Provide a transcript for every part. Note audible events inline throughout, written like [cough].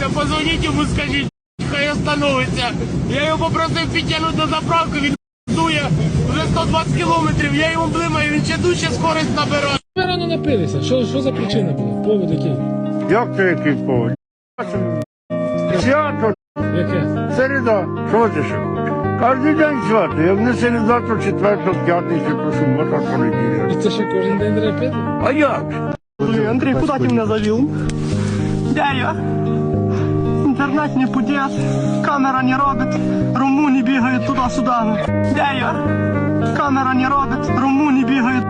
остановиться, позвоніть йому, скажіть, хай остановиться. Я його попросив підтягнути до заправки, він дує вже 120 кілометрів, я йому блимаю, він ще дужче скорість набирає. Ви рано напилися. Що, що за причина була? Повод який? Як це який повод? Свято, Яке? середа, що ти ще? Кожен день свято. Як не середа, то четверта, п'ятниця, то субота, понеділя. І це що кожен день треба пити? А як? же? Андрей, куда ты меня завел? Дядя, интернет не пудет, камера не робит, румуни бегают туда-сюда. я? камера не робить, румуни бегают.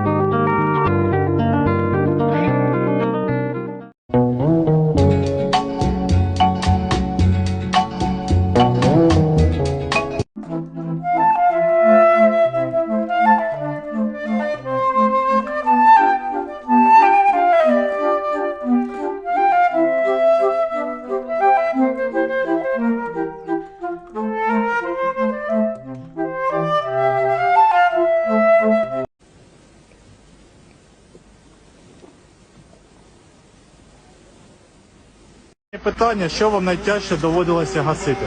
Питання, що вам найтяжче доводилося гасити?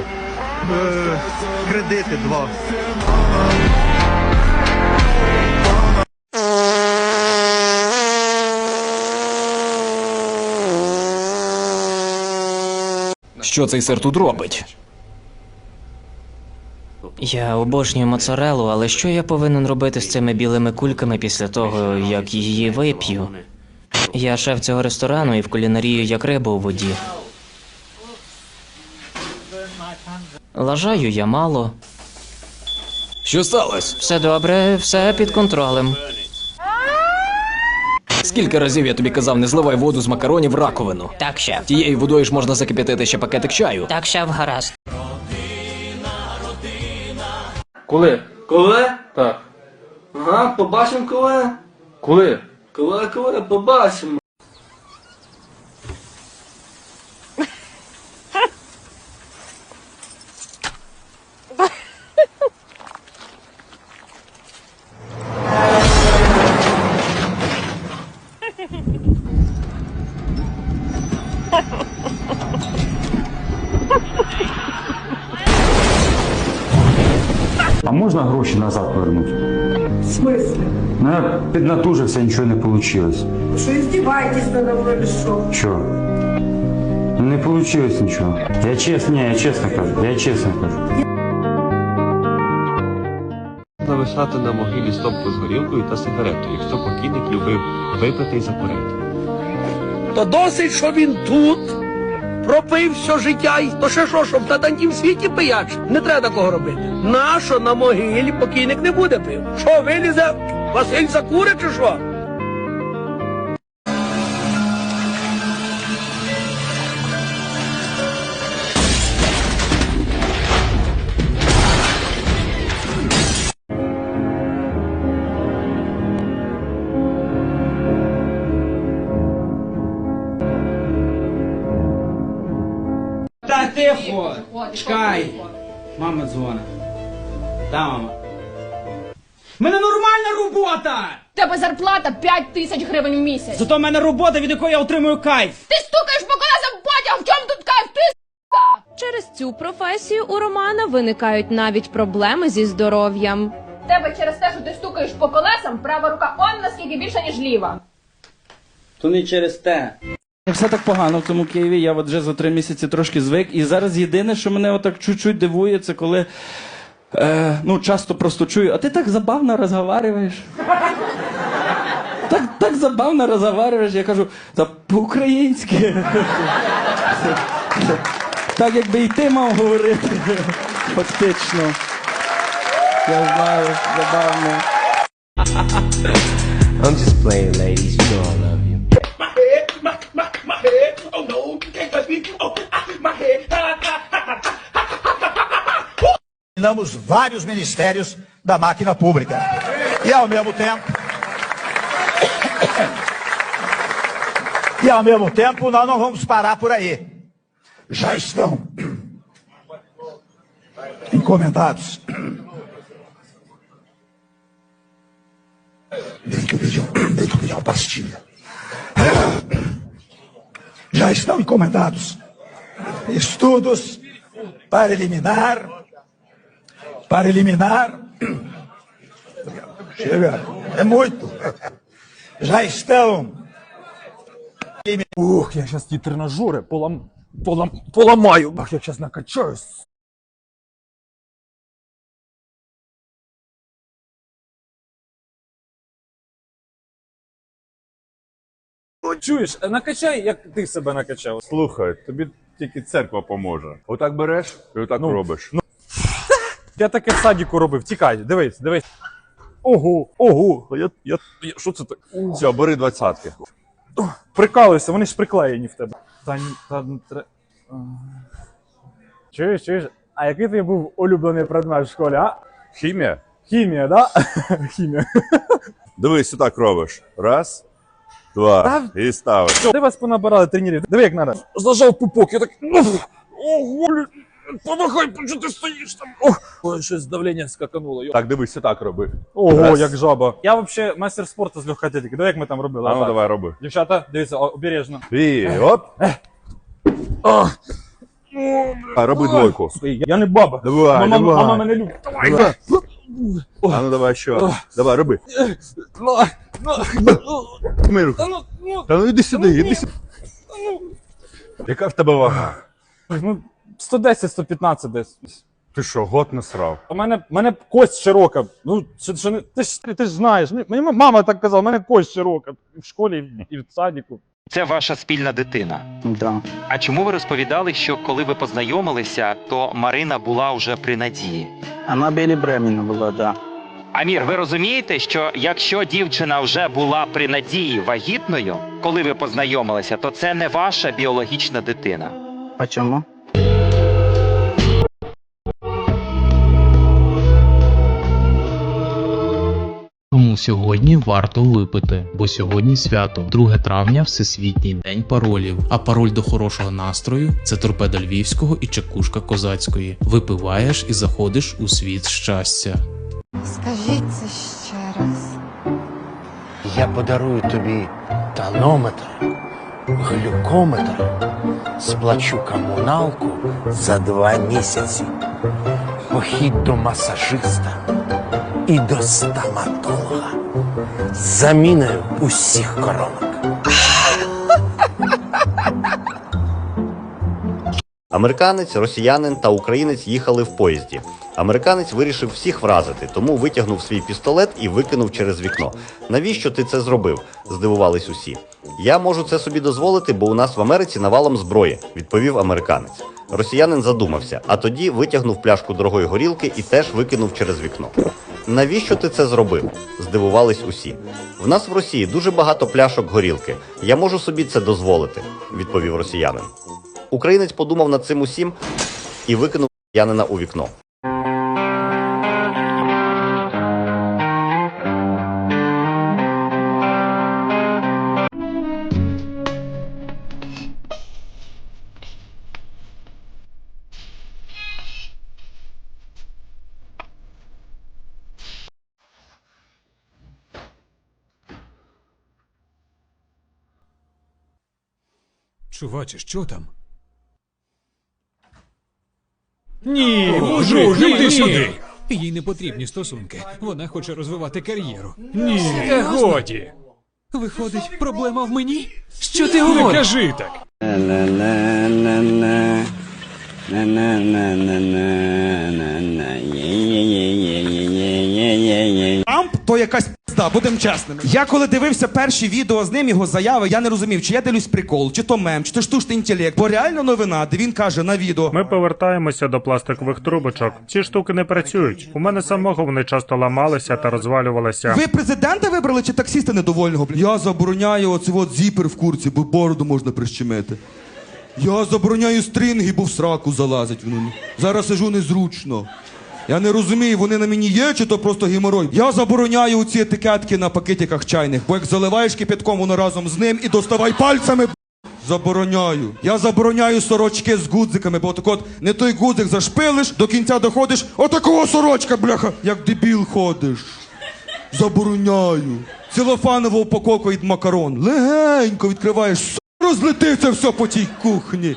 Е, Кредити два. Що цей сир тут робить? Я обожнюю моцарелу, але що я повинен робити з цими білими кульками після того, як її вип'ю? Я шеф цього ресторану і в кулінарію як риба у воді. Лажаю я мало. Що сталося? Все добре, все під контролем. Скільки разів я тобі казав, не зливай воду з макаронів в раковину. Так, шеф. Тією водою ж можна закип'ятити ще пакетик чаю. Так, шеф, гаразд. Коли? Коли? Так. Ага, побачимо коли. Коли? Коли, коли, побачимо. Можна гроші назад повернути? В смысле? Ну я піднатужився, нічого не вийшло. Что издеваетесь надо мной или что? Що? Ну не вийшло нічого. Я чесно, ні, я чесно кажу, я чесно кажу. Залишати на могилі стопку з горілкою та сигаретою, якщо покійник любив випити і закурити. То досить, що він тут пропив все життя, і то ще що, щоб на тантім світі пияч? Не треба такого робити. Нащо на могилі покійник не буде пив? Що, вилізе Василь закури чи що? Тихо! Чекай! Мама дзвонить. Да, мама. Мене нормальна робота! Тебе зарплата 5 тисяч гривень в місяць. Зато в мене робота, від якої я отримую кайф. Ти стукаєш по колесам потяг, в чому тут кайф? Ти Через цю професію у Романа виникають навіть проблеми зі здоров'ям. Тебе через те, що ти стукаєш по колесам, права рука он наскільки більше, ніж ліва. То не через те. Все так погано в цьому Києві. Я от вже за три місяці трошки звик. І зараз єдине, що мене отак чуть-чуть дивує, це коли е, ну, часто просто чую, а ти так забавно розговариваєш. Так, так забавно розговариваєш. Я кажу, та по-українськи. Так якби і ти мав говорити. Фактично. Я знаю, забавно. I'm just playing, ladies. You know I love my, my, my head. Oh no, can't touch me. Oh, my head. Terminamos vários ministérios da máquina pública. E ao mesmo tempo. E ao mesmo tempo, nós não vamos parar por aí. Já estão encomendados. Bem que eu pedi, bem que eu uma pastilha Já estão encomendados Estudos pareliminar. Pareliminar. Chega, é muito. Já estão. Ух, я зараз ті тренажери полам... Полам... поламаю. Бах, я зараз накачаюсь. Чуєш, накачай, як ти себе накачав. Слухай, тобі тільки церква поможе. Отак береш і отак Ну, робиш. [laughs] Я таке в садіку робив. Тікай, дивись, дивись. Ого, ого, я, я, я що це так? Все, бери двадцятки. Прикалуйся, вони ж приклеєні в тебе. Та, ні- та не тре... А. Чуєш, чуєш? А який твій був улюблений предмет в школі, а? Хімія? Хімія, да? [laughs] Хімія. Дивись, отак робиш. Раз, два, і ставиш. Де вас понабирали тренерів? Диви, як надо. Зажав пупок, я так. Ого, блін, помахай, що ти стоїш там. Ох, Ой, щось давлення скакануло. йо. Так, дивись, отак роби. Ого, Раз. як жаба. Я взагалі майстер спорту з легкоатлетики. Диви, як ми там робили. А ну Отак. давай роби. Дівчата, дивіться, о, обережно. І оп. А, роби двойку. Я, я не баба. Давай, мама, давай. мама мене любить. Давай. А ну давай ще. Давай, роби. Ну, ну, руку. та ну, ну, Та ну іди сюди, іди сюди. Яка в тебе вага? ну, 110-115 десь. Ти що, год насрав? У мене, мене кость широка. Ну, що, що, не- ти, ж, ти ж знаєш. ну, Мені мама так казала, у мене кость широка. І в школі, і в- і в садіку. Це ваша спільна дитина. Да. А чому ви розповідали, що коли ви познайомилися, то Марина була вже при надії? Она беременна была, да. Амір, ви розумієте, що якщо дівчина вже була при надії вагітною, коли ви познайомилися, то це не ваша біологічна дитина. Почему? Тому сьогодні варто випити, бо сьогодні свято, 2 травня, Всесвітній день паролів. А пароль до хорошого настрою це торпеда львівського і чекушка козацької. Випиваєш і заходиш у світ щастя. Скажіть Я подарую тобі тонометр, глюкометр, сплачу комуналку за два місяці. Похід до масажиста і до стоматолога. Заміною усіх коронок. Американець, росіянин та українець їхали в поїзді. Американець вирішив всіх вразити, тому витягнув свій пістолет і викинув через вікно. Навіщо ти це зробив? здивувались усі. Я можу це собі дозволити, бо у нас в Америці навалом зброї, відповів американець. Росіянин задумався, а тоді витягнув пляшку дорогої горілки і теж викинув через вікно. Навіщо ти це зробив? здивувались усі. В нас в Росії дуже багато пляшок горілки. Я можу собі це дозволити, відповів росіянин. Українець подумав над цим усім і викинув янина у вікно. Чуваче, що там? Ні, мужик, ні. сюди. Їй не потрібні стосунки. Вона хоче розвивати кар'єру. Ні, Серйозно? годі. Виходить, проблема в мені? Що ти Не говориш? кажи так. Трамп то якась пизда, будемо чесними. Я коли дивився перші відео з ним, його заяви, я не розумів, чи я дивлюсь прикол, чи то мем, чи то штучний інтелект. Бо реально новина, де він каже на відео. Ми повертаємося до пластикових трубочок. Ці штуки не працюють. У мене самого вони часто ламалися та розвалювалися. Ви президента вибрали чи таксіста недовольного? Блін? Я забороняю оцей от зіпер в курці, бо бороду можна прищемити. Я забороняю стрінги, бо в сраку залазить. Зараз сижу незручно. Я не розумію, вони на мені є, чи то просто геморой. Я забороняю ці етикетки на пакетиках чайних, бо як заливаєш кипятком, воно разом з ним і доставай пальцями. Забороняю. Я забороняю сорочки з гудзиками, бо так от не той гудзик зашпилиш, до кінця доходиш, отакого сорочка, бляха, як дебіл ходиш. Забороняю. Цілофанова упаковка від макарон. Легенько відкриваєш, розлетиться все по тій кухні.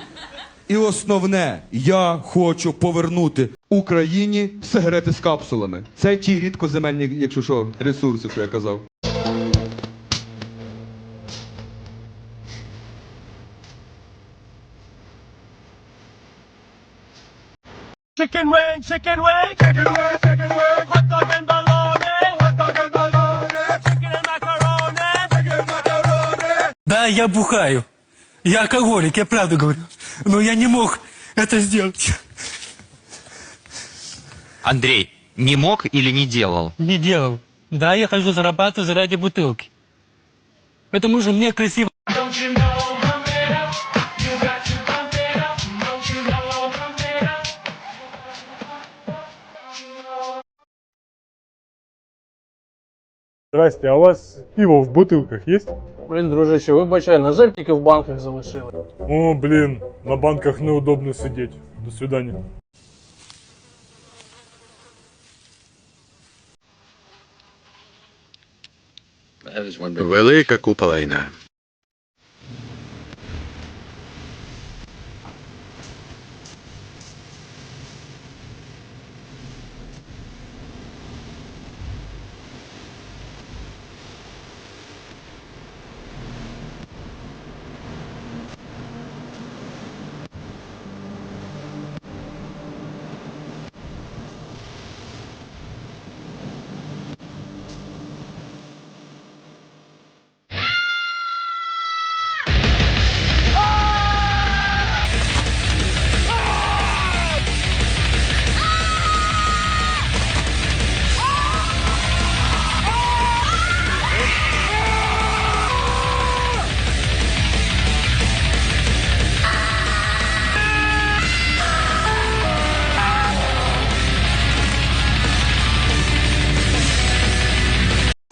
І основне, я хочу повернути Україні сигарети з капсулами. Це ті рідкоземельні, якщо що, ресурси, що я казав. Chicken wing, chicken wing, chicken wing, chicken wing, hot dog and bologna, hot dog and bologna, chicken and macaroni, chicken and macaroni. Да, я бухаю. Я алкоголик, я правду говорю. Но я не мог это сделать. Андрей, не мог или не делал? Не делал. Да, я хожу зарабатывать ради бутылки. Потому что мне красиво. Здрасте, а у вас пиво в бутилках є? Блін, дружище, вибачай, на жаль, тільки в банках залишили. О, блін, на банках неудобно сидіти. До свидання. Велика купа лайна.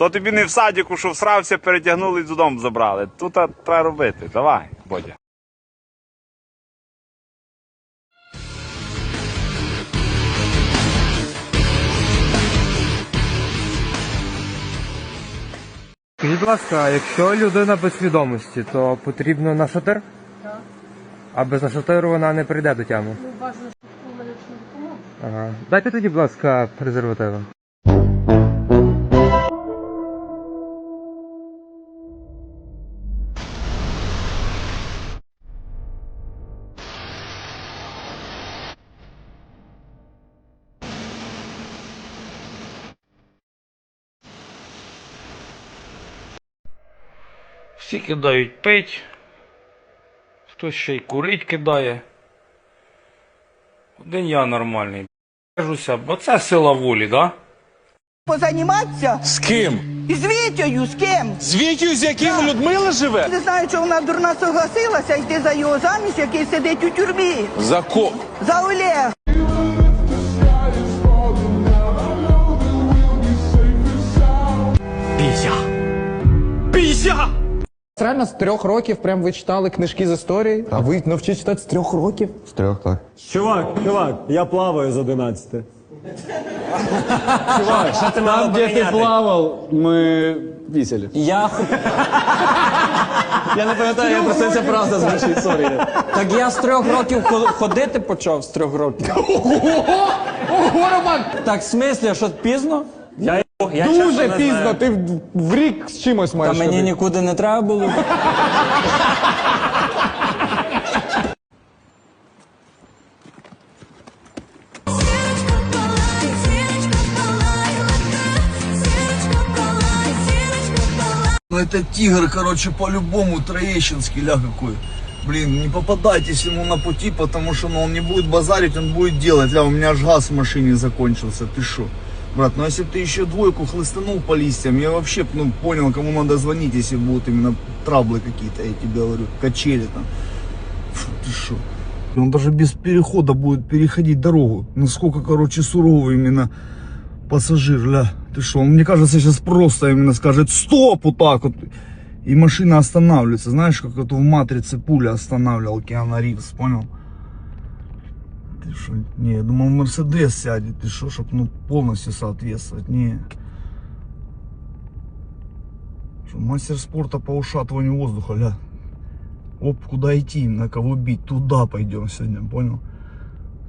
То тобі не в садіку, що всрався, перетягнули і додому забрали. Тут треба робити. Давай, Бодя. Скажіть, будь ласка, якщо людина без свідомості, то потрібно нашатир? Так. А без нашатиру вона не прийде до тями. Ну, бажано, щоб у медичну допомогу. Ага. Дайте тоді, будь ласка, презервативи. Всі кидають пить, хтось ще й курить кидає. Один я нормальний. Кажуся, бо це сила волі, да? Позаніматися? З ким? З Вітєю, з ким? З Вітєю, з яким Людмила живе? Не знаю, що вона дурна согласилася йти за його заміж, який сидить у тюрмі. За ко? За Олег. Реально з трьох років прям ви читали книжки з історії, а ви навчились читати з трьох років? З трьох, так. Чувак, чувак, я плаваю з 11. Чувак, що ти Там, где ты плавал, мы висели. Я Я не пам'ятаю, я просто це правда звучить, сорі. Так я з трьох років хо- ходити почав з трьох років. Ого, Роман! Так, в смислі, що пізно? Я, я Дуже чесно не пізно, знаю. ти в, в рік з чимось Та мені нікуди не треба було. Ну это тигр, короче, по-любому троещинский, ля какой. Блин, не попадайтесь ему на пути, потому что ну, он не будет базарить, он будет делать. Ля, у меня аж газ в машине закончился, ты шо? Брат, ну если бы ты еще двойку хлыстанул по листьям, я вообще ну, понял, кому надо звонить, если будут именно траблы какие-то, я тебе говорю, качели там. Фу, ты шо? Он даже без перехода будет переходить дорогу. Насколько, короче, суровый именно пассажир, ля. Ты что, он, мне кажется, сейчас просто именно скажет стоп вот так вот. И машина останавливается. Знаешь, как это в «Матрице» пуля останавливал Киану Ривз, понял? Ты что? Не, я думал, Мерседес сядет. Ты что, чтоб ну, полностью соответствовать? Не. Что, мастер спорта по ушатыванию воздуха, ля. Оп, куда идти, на кого бить, туда пойдем сегодня, понял?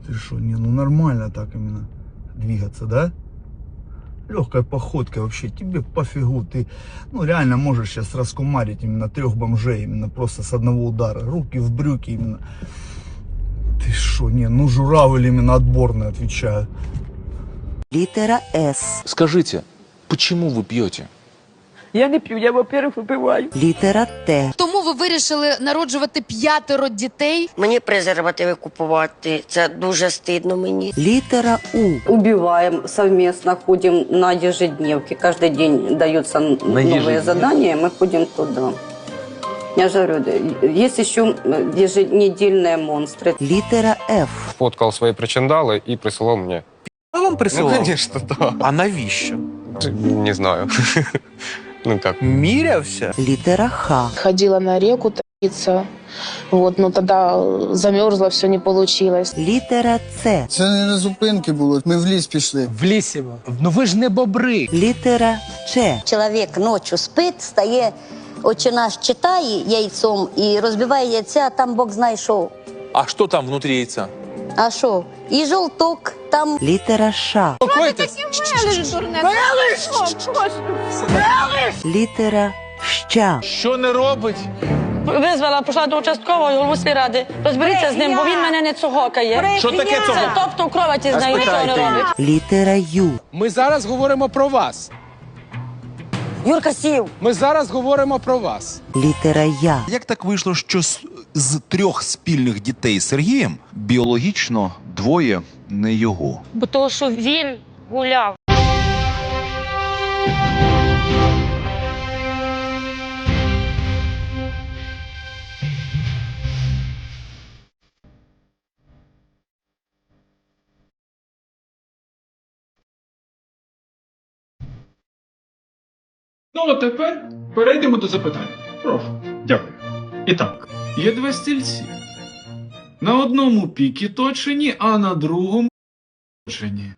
Ты что, не, ну нормально так именно двигаться, да? Легкой походкой вообще, тебе пофигу, ты, ну реально можешь сейчас раскумарить именно трех бомжей, именно просто с одного удара, руки в брюки именно. Ты что, не, ну журавль именно отборный, отвечаю. Літера С. Скажите, почему вы пьете? Я не п'ю, я, во-первых, випиваю. Літера Т. Тому ви вирішили народжувати п'ятеро дітей. Мені презервативи купувати. Це дуже стидно мені. Літера У. Убиваем совместно, ходим на ежедневки. Каждый день даются н- новые ежедневки? задания, мы ходим туда. Я же говорю, да, есть еще э, еженедельные монстры. Літера Ф. Фоткал свои причиндалы и присылал мне. А вам присылал? Ну, конечно, да. А навіщо? Не знаю. [laughs] Ну как? Мірявся? Літера Х. Ходила на реку топиться. Вот, но тогда замерзла, все не получилось. Літера С. Це не на зупинки було, ми в ліс пішли. В лісі. Ну ви ж не бобри. Літера Ч. Чоловік ночі спить, стає, очі наш читає яйцом і розбиває яйця, а там Бог знає що. А що там внутрі яйця? А що? І жовток там. Літера Ш. Літера Щ. Що не робить? Визвала, пішла до участкового голову ради. Розберіться з ним, бо він мене не цугокає. Що таке цього? Тобто в кроваті з нею нічого не робить. Літера Ю. Ми зараз говоримо про вас. Юрка сів. Ми зараз говоримо про вас. Літера Я. Як так вийшло, що з, з трьох спільних дітей з Сергієм біологічно двоє не його? Бо того, що він гуляв. Ну, а тепер перейдемо до запитань. Прошу. Дякую. І так, є два стільці. На одному піки точені, а на другому точені.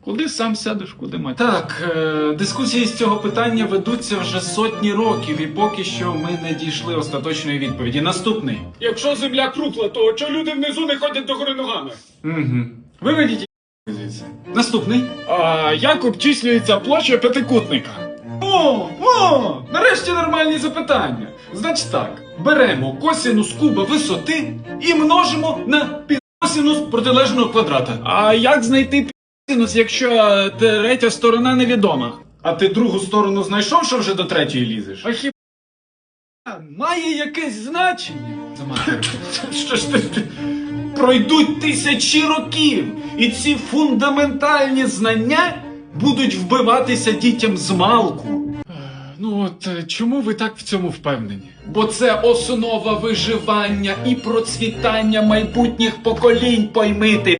Куди сам сядеш, куди мать? Так, е, дискусії з цього питання ведуться вже сотні років, і поки що ми не дійшли остаточної відповіді. Наступний. Якщо земля кругла, то чого люди внизу не ходять догори ногами? Угу. Виведіть звідси. Наступний. А як обчислюється площа п'ятикутника? О, о! Нарешті нормальні запитання. Значить так, беремо косинус куба висоти і множимо на косинус протилежного квадрата. А як знайти косинус, якщо е, третя сторона невідома? А ти другу сторону знайшов, що вже до третьої лізеш? А хіба має якесь значення? [laughs] Що ж ти? Пройдуть тисячі років, і ці фундаментальні знання будуть вбиватися дітям з малку. Ну от е, чому ви так в цьому впевнені? Бо це основа виживання і процвітання майбутніх поколінь, поймити.